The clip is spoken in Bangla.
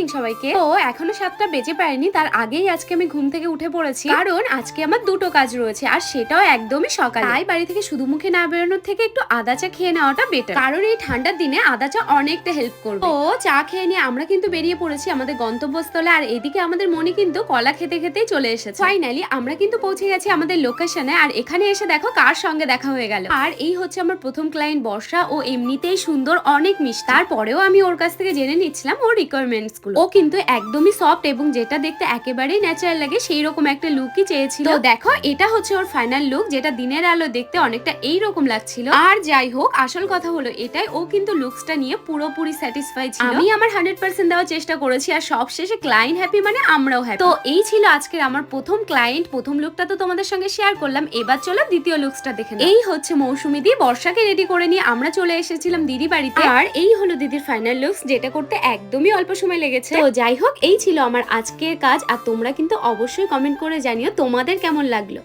মর্নিং সবাইকে। তো এখনও সাতটা বেজে পারেনি, তার আগেই আজকে আমি ঘুম থেকে উঠে পড়েছি। কারণ আজকে আমার দুটো কাজ রয়েছে, আর সেটাও একদমই সকালে। তাই বাড়ি থেকে শুধু মুখে না বেরোনোর থেকে একটু আদা চা খেয়ে নেওয়াটা বেটার কারণ এই ঠান্ডার দিনে আদা চা অনেকটা হেল্প করবে। তো চা খেয়ে নিয়ে আমরা কিন্তু বেরিয়ে পড়েছি আমাদের গন্তব্যস্থলে, আর এদিকে আমাদের মনে কিন্তু কলা খেতে খেতেই চলে এসেছে। ফাইনালি আমরা কিন্তু পৌঁছে গেছি আমাদের লোকেশনে আর এখানে এসে দেখো কার সঙ্গে দেখা হয়ে গেল। আর এই হচ্ছে আমার প্রথম ক্লায়েন্ট বর্ষা, ও এমনিতেই সুন্দর, অনেক মিষ্টি। তারপরেও আমি ওর কাছ থেকে জেনে নিচ্ছিলাম ওর রিকোয়ারমেন্টস গুলো ও কিন্তু একদমই সফট এবং যেটা দেখতে একেবারেই ন্যাচারাল লাগে সেই রকম একটা লুকই চেয়েছিল। তো দেখো এটা হচ্ছে ওর ফাইনাল লুক যেটা দিনের আলো দেখতে অনেকটা এই রকম লাগছিল। আর যাই হোক আসল কথা হলো এটাই ও কিন্তু লুকসটা নিয়ে পুরোপুরি স্যাটিসফাই ছিল। আমি আমার হান্ড্রেড পার্সেন্ট দেওয়ার চেষ্টা করেছি আর সবশেষে ক্লায়েন্ট হ্যাপি মানে আমরাও হ্যাপি তো এই ছিল আজকের আমার প্রথম ক্লায়েন্ট প্রথম লুকটা তো তোমাদের সঙ্গে শেয়ার করলাম। এবার চলো দ্বিতীয় লুকসটা দেখে। এই হচ্ছে মৌসুমি দি বর্ষাকে রেডি করে নিয়ে আমরা চলে এসেছিলাম দিদি বাড়িতে। আর এই হলো দিদির ফাইনাল লুকস যেটা করতে একদমই অল্প সময় লেগেছে। তো যাই হোক, এই ছিল আমার আজকের কাজ, আর তোমরা কিন্তু অবশ্যই কমেন্ট করে জানিও তোমাদের কেমন লাগল।